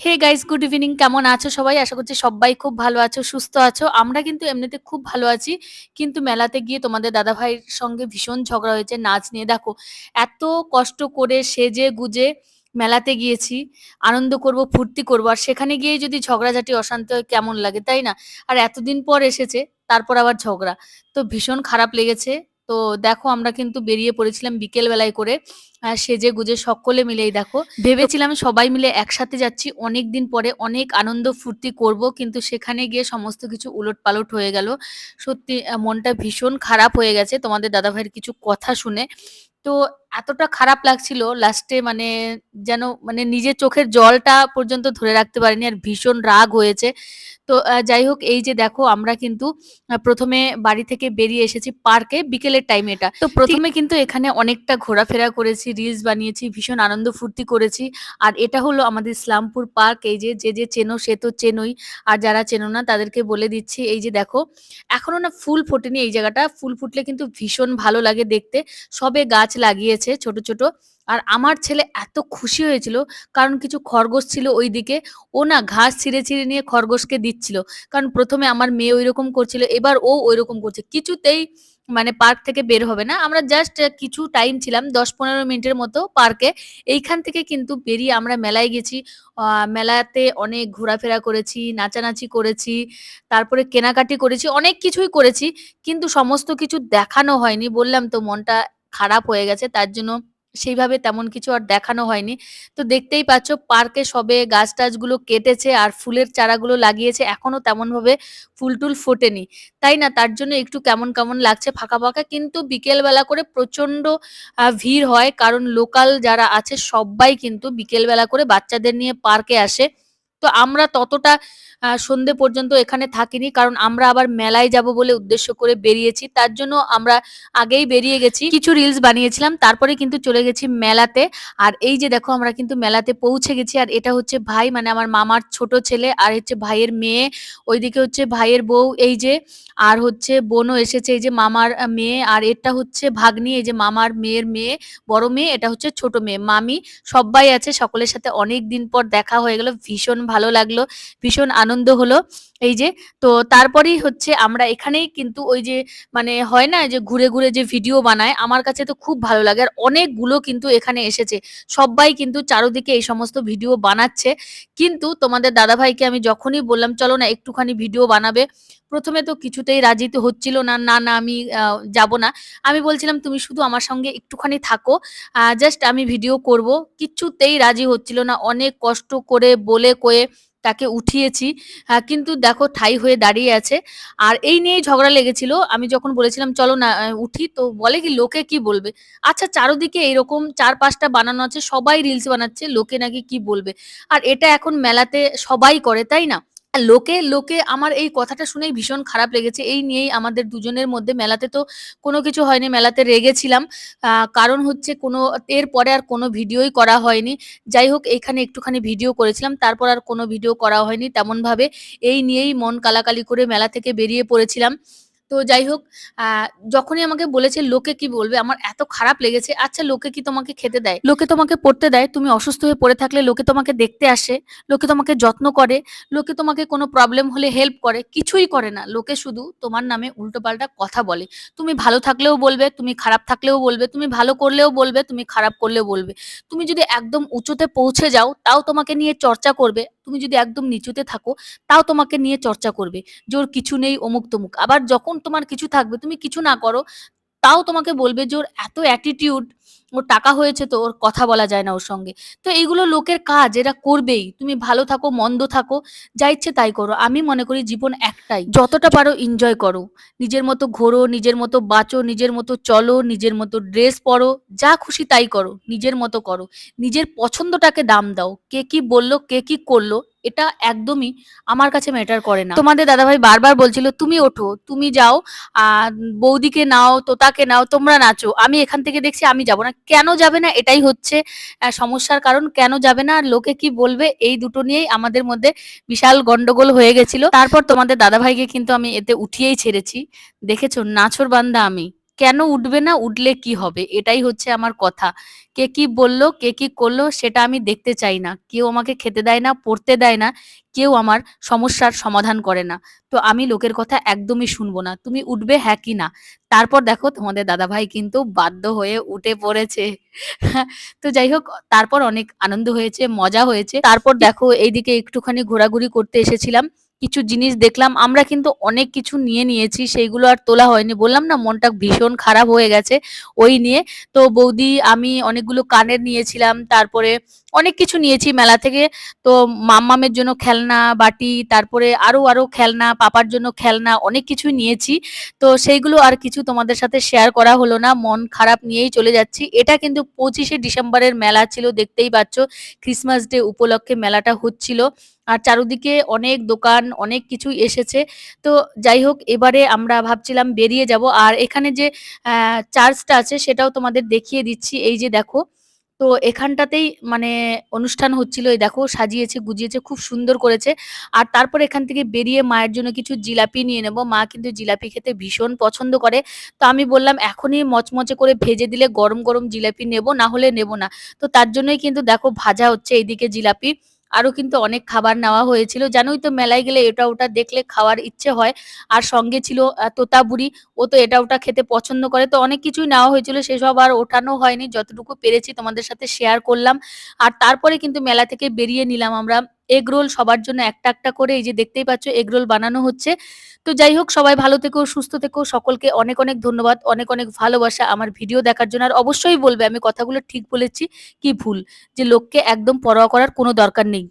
Hey guys good evening কেমন আছো সবাই? আশা করছি সবাই খুব ভালো আছো, সুস্থ আছো। আমরা কিন্তু এমনিতে খুব ভালো আছি, কিন্তু মেলাতে গিয়ে তোমাদের দাদা ভাইয়ের সঙ্গে ভীষণ ঝগড়া হয়েছে, নাচ নিয়ে। দেখো, এত কষ্ট করে সেজে গুজে মেলাতে গিয়েছি, আনন্দ করব, ফুর্তি করব, আর সেখানে গিয়ে যদি ঝগড়াঝাটি, অশান্তি হয়, কেমন লাগে, তাই না? আর এতদিন পর এসেছে, তারপর আবার ঝগড়া। তো ভীষণ খারাপ লেগেছে তো দেখো আমরা কিন্তু বেরিয়ে পড়েছিলাম বিকেল বেলায় করে সেজে গুজে সকলে মিলেই দেখো। ভেবেছিলাম সবাই মিলে একসাথে যাচ্ছি, অনেক দিন পরে অনেক আনন্দ ফুর্তি করব, কিন্তু সেখানে গিয়ে সমস্ত কিছু উলট পালট হয়ে গেল। সত্যি মনটা ভীষণ খারাপ হয়ে গেছে তোমাদের দাদাভাইয়ের কিছু কথা শুনে। তো এতটা খারাপ লাগছিল, লাস্টে মানে যেন মানে নিজের চোখের জলটা পর্যন্ত ধরে রাখতে পারিনি, আর ভীষণ রাগ হয়েছে। তো যাই হোক এই যে দেখো আমরা কিন্তু প্রথমে বাড়ি থেকে বেরিয়ে এসেছি পার্কে বিকেলের টাইম এটা। তো প্রথমে কিন্তু এখানে অনেকটা ঘোরাফেরা করেছি রিলস বানিয়েছি ভীষণ আনন্দ ফুর্তি করেছি। আর এটা হলো আমাদের ইসলামপুর পার্ক এই যে যে যে চেনো সে তো চেনোই। আর যারা চেনো না তাদেরকে বলে দিচ্ছি এই যে দেখো এখনও না ফুল ফোটেনি এই জায়গাটা। ফুল ফুটলে কিন্তু ভীষণ ভালো লাগে দেখতে। সবে গাছ লাগিয়েছে ছোট ছোট। আর আমার ছেলে এত খুশি হয়েছিল, কারণ কিছু খরগোশ ছিল ওইদিকে। ও না ঘাস ছিঁড়ে ছিঁড়ে নিয়ে খরগোশকে দিচ্ছিল, কারণ প্রথমে আমার মেয়ে ওইরকম করছিল, এবার ও ওইরকম করছে। কিছুতেই মানে পার্ক থেকে বের হবে না। আমরা জাস্ট কিছু টাইম ছিলাম দশ পনেরো মিনিটের মতো পার্কে। এইখান থেকে কিন্তু বেরিয়ে আমরা মেলায় গেছি। মেলাতে অনেক ঘোরাফেরা করেছি, নাচানাচি করেছি, তারপরে কেনাকাটি করেছি, অনেক কিছুই করেছি। কিন্তু সমস্ত কিছু দেখানো হয়নি, বললাম তো মনটা খারাপ হয়ে গেছে, তার জন্য সেইভাবে তেমন কিছু আর দেখানো হয়নি। তো দেখতেই পাচ্ছ, পার্কে সবে গাছ টাছগুলো কেটেছে আর ফুলের চারাগুলো লাগিয়েছে। এখনও তেমনভাবে ফুল টুল ফোটেনি। তাই না? তার জন্য একটু কেমন কেমন লাগছে ফাঁকা ফাঁকা। কিন্তু বিকেলবেলা করে প্রচণ্ড ভিড় হয়। কারণ লোকাল যারা আছে সবাই কিন্তু বিকেলবেলা করে বাচ্চাদের নিয়ে পার্কে আসে। তো আমরা ততটা সন্ধে পর্যন্ত এখানে থাকিনি। কারণ আমরা আবার মেলায় যাব বলে উদ্দেশ্য করে বেরিয়েছি। তার জন্য আমরা আগেই বেরিয়ে গেছি। কিছু রিলস বানিয়েছিলাম। তারপরে কিন্তু চলে গেছি মেলাতে। আর এই যে দেখো, আমরা কিন্তু মেলাতে পৌঁছে গেছি। আর এটা হচ্ছে ভাই মানে আমার মামার ছোট ছেলে আর হচ্ছে ভাইয়ের মেয়ে। ওইদিকে হচ্ছে ভাইয়ের বউ। এই যে, আর হচ্ছে বোনও এসেছে। এই যে মামার মেয়ে। আর এটা হচ্ছে ভাগ্নি। এই যে মামার মেয়ের মেয়ে, বড় মেয়ে। এটা হচ্ছে ছোট মেয়ে। মামি সবাই আছে। সকলের সাথে অনেক দিন পর দেখা হয়ে গেল। ভীষণ ভালো লাগল, ভীষণ আনন্দ হলো। এই যে, তো তারপরেই হচ্ছে আমরা এখানেই কিন্তু ওই যে মানে হয় না যে ঘুরে ঘুরে যে ভিডিও বানায়, আমার কাছে তো খুব ভালো লাগে। আর অনেকগুলো কিন্তু এখানে এসেছে। সবাই কিন্তু চারোদিকে এই সমস্ত ভিডিও বানাচ্ছে। কিন্তু তোমাদের দাদাভাইকে আমি যখনই বললাম, চলো না, একটুখানি ভিডিও বানাবে। প্রথমে তো কিছুতেই রাজি তো হচ্ছিল না না না, আমি যাব না। আমি বলছিলাম, তুমি শুধু আমার সঙ্গে একটুখানি থাকো। জাস্ট আমি ভিডিও করব। কিচ্ছুতেই রাজি হচ্ছিল না। অনেক কষ্ট করে বলে, কয়ে তাকে উঠিয়েছি। কিন্তু দেখো ঠাই হয়ে দাঁড়িয়ে আছে। আর এই নিয়েই ঝগড়া লেগেছিল। আমি যখন বলেছিলাম, চলো না উঠি, তো বলে কি, লোকে কি বলবে? আচ্ছা চারোদিকে এরকম চার পাঁচটা বানানো আছে। সবাই রিলস বানাচ্ছে, লোকে নাকি কি বলবে? আর এটা এখন মেলাতে সবাই করে, তাই না? লোকে লোকে আমার এই কথাটা শুনেই ভীষণ খারাপ লেগেছে। এই নিয়েই আমাদের দুজনের মধ্যে মেলাতে তো কোনো কিছু হয়নি, মেলাতে রেগেছিলাম। কারণ হচ্ছে কোনো এরপরে আর কোনো ভিডিওই করা হয়নি। যাই হোক, এখানে একটুখানি ভিডিও করেছিলাম, তারপর আর কোনো ভিডিও করা হয়নি তেমনভাবে। এই নিয়েই মন কালাকালি করে মেলা থেকে বেরিয়ে পড়েছিলাম। তো যাই হোক যখনই আমাকে বলেছে লোকে কি বলবে, আমার এত খারাপ লেগেছে আচ্ছা লোকে কি তোমাকে খেতে দেয়? লোকে তোমাকে পড়তে দেয়, তুমি অসুস্থ হয়ে পড়ে থাকলে লোকে তোমাকে দেখতে আসে, লোকে তোমাকে যত্ন করে, লোকে তোমাকে কোনো প্রবলেম হলে হেল্প করে, কিছুই করে না। লোকে শুধু তোমার নামে উল্টোপাল্টা কথা বলে। তুমি ভালো থাকলেও বলবে, তুমি খারাপ থাকলেও বলবে, তুমি ভালো করলেও বলবে, তুমি খারাপ করলেও বলবে। তুমি যদি একদম উঁচুতে পৌঁছে যাও, তাও তোমাকে নিয়ে চর্চা করবে তুমি যদি একদম নিচুতে থাকো, তাও তোমাকে নিয়ে চর্চা করবে। যে ওর কিছু নেই, অমুক তমুক। আবার যখন তোমার কিছু থাকবে, তুমি কিছু না করো, তাও তোমাকে বলবে যে ওর এত অ্যাটিটিউড ওর টাকা হয়েছে তো ওর কথা বলা যায় না ওর সঙ্গে। তো এইগুলো লোকের কাজ এরা করবেই। তুমি ভালো থাকো মন্দ থাকো যা ইচ্ছে তাই করো। আমি মনে করি জীবন একটাই। যতটা পারো এনজয় করো। নিজের মতো ঘোরো নিজের মতো বাঁচো নিজের মতো চলো নিজের মতো ড্রেস পরো যা খুশি তাই করো নিজের মতো করো। নিজের পছন্দটাকে দাম দাও। কে কি বলল কে কি করল এটা একদমই আমার কাছে ম্যাটার করে না। তোমাদের দাদাভাই বারবার বলছিল তুমি ওঠো তুমি যাও আহ বৌদিকে নাও তোতাকে নাও তোমরা নাচো। আমি এখান থেকে দেখছি আমি যাব। না। কেন যাবে না? এটাই হচ্ছে সমস্যার কারণ। কেন যাবে না? আর লোকে কি বলবে? এই দুটো নিয়েই আমাদের মধ্যে বিশাল গন্ডগোল হয়ে গেছিল। তারপর তোমাদের দাদাভাইকে কিন্তু আমি এতে উঠিয়েই ছেড়েছি। দেখেছ? নাছর বান্দা আমি। কেন উঠবে না? উঠলে কি হবে? এটাই হচ্ছে আমার কথা। কে কি বলল, কে কি করল সেটা আমি দেখতে চাই না। কেউ আমাকে খেতে দেয় না, পড়তে দেয় না, কেউ আমার সমস্যার সমাধান করে না। তো আমি লোকের কথা একদমই শুনব না। তুমি উঠবে হ্যাঁ কি না? তারপর দেখো তোমাদের দাদাভাই কিন্তু বাধ্য হয়ে উঠে পড়েছে। তো যাই হোক তারপর অনেক আনন্দ হয়েছে, মজা হয়েছে। তারপর দেখো এইদিকে একটুখানি ঘোরাঘুরি করতে এসেছিলাম। কিছু জিনিস দেখলাম। আমরা কিন্তু অনেক কিছু নিয়ে নিয়েছি। সেইগুলো আর তোলা হয়নি। বললাম না মনটা ভীষণ খারাপ হয়ে গেছে ওই নিয়ে। তো বৌদি, আমি অনেকগুলো কানের নিয়েছিলাম। তারপরে অনেক কিছু নিয়েছি মেলা থেকে। তো মাম্মামের জন্য খেলনা, বাটি, তারপরে আরও, আরও খেলনা, পাপার জন্য খেলনা অনেক কিছু নিয়েছি। তো সেইগুলো আর কিছু তোমাদের সাথে শেয়ার করা হলো না। মন খারাপ নিয়েই চলে যাচ্ছি। এটা কিন্তু ২৫শে ডিসেম্বরের মেলা ছিল দেখতেই পাচ্ছ। ক্রিসমাস ডে উপলক্ষে মেলাটা হচ্ছিল। আর চারুদিকে অনেক দোকান, অনেক কিছুই এসেছে। তো যাই হোক এবারে আমরা ভাবছিলাম বেরিয়ে যাব। আর এখানে যে চার্চটা আছে সেটাও তোমাদের দেখিয়ে দিচ্ছি। এই যে দেখো। তো এখানটাতেই মানে অনুষ্ঠান হচ্ছিল। এই দেখো সাজিয়েছে, গুজিয়েছে, খুব সুন্দর করেছে। আর তারপর এখান থেকে বেরিয়ে মায়ের জন্য কিছু জিলাপি নিয়ে নেব। মা কিন্তু জিলাপি খেতে ভীষণ পছন্দ করে। তো আমি বললাম, "এখনই মচমচে করে ভেজে দিলে গরম, গরম জিলাপি নেব, না হলে নেব না।" তো তার জন্যই কিন্তু দেখো ভাজা হচ্ছে এইদিকে জিলাপি। আরও কিন্তু অনেক খাবার নেওয়া হয়েছিল। জানোই তো মেলায় গেলে এটা ওটা দেখলে খাওয়ার ইচ্ছে হয়। আর সঙ্গে ছিল তোতাবুড়ি। ও তো এটা ওটা খেতে পছন্দ করে। তো অনেক কিছুই নেওয়া হয়েছিল। সেসব আর ওঠানো হয়নি। যতটুকু পেরেছি তোমাদের সাথে শেয়ার করলাম। আর তারপরে কিন্তু মেলা থেকে বেরিয়ে নিলাম আমরা। এগরোল সবার জন্য একটা, একটা করে এই যে দেখতেই পাচ্ছ এগ রোল বানানো হচ্ছে। তো যাই হোক সবাই ভালো থেকো, সুস্থ থেকো। সকলকে অনেক, অনেক ধন্যবাদ। অনেক, অনেক ভালোবাসা আমার ভিডিও দেখার জন্য। আর অবশ্যই বলবে আমি কথাগুলো ঠিক বলেছি কি ভুল। যে লোককে একদম পরোয়া করার কোনো দরকার নেই।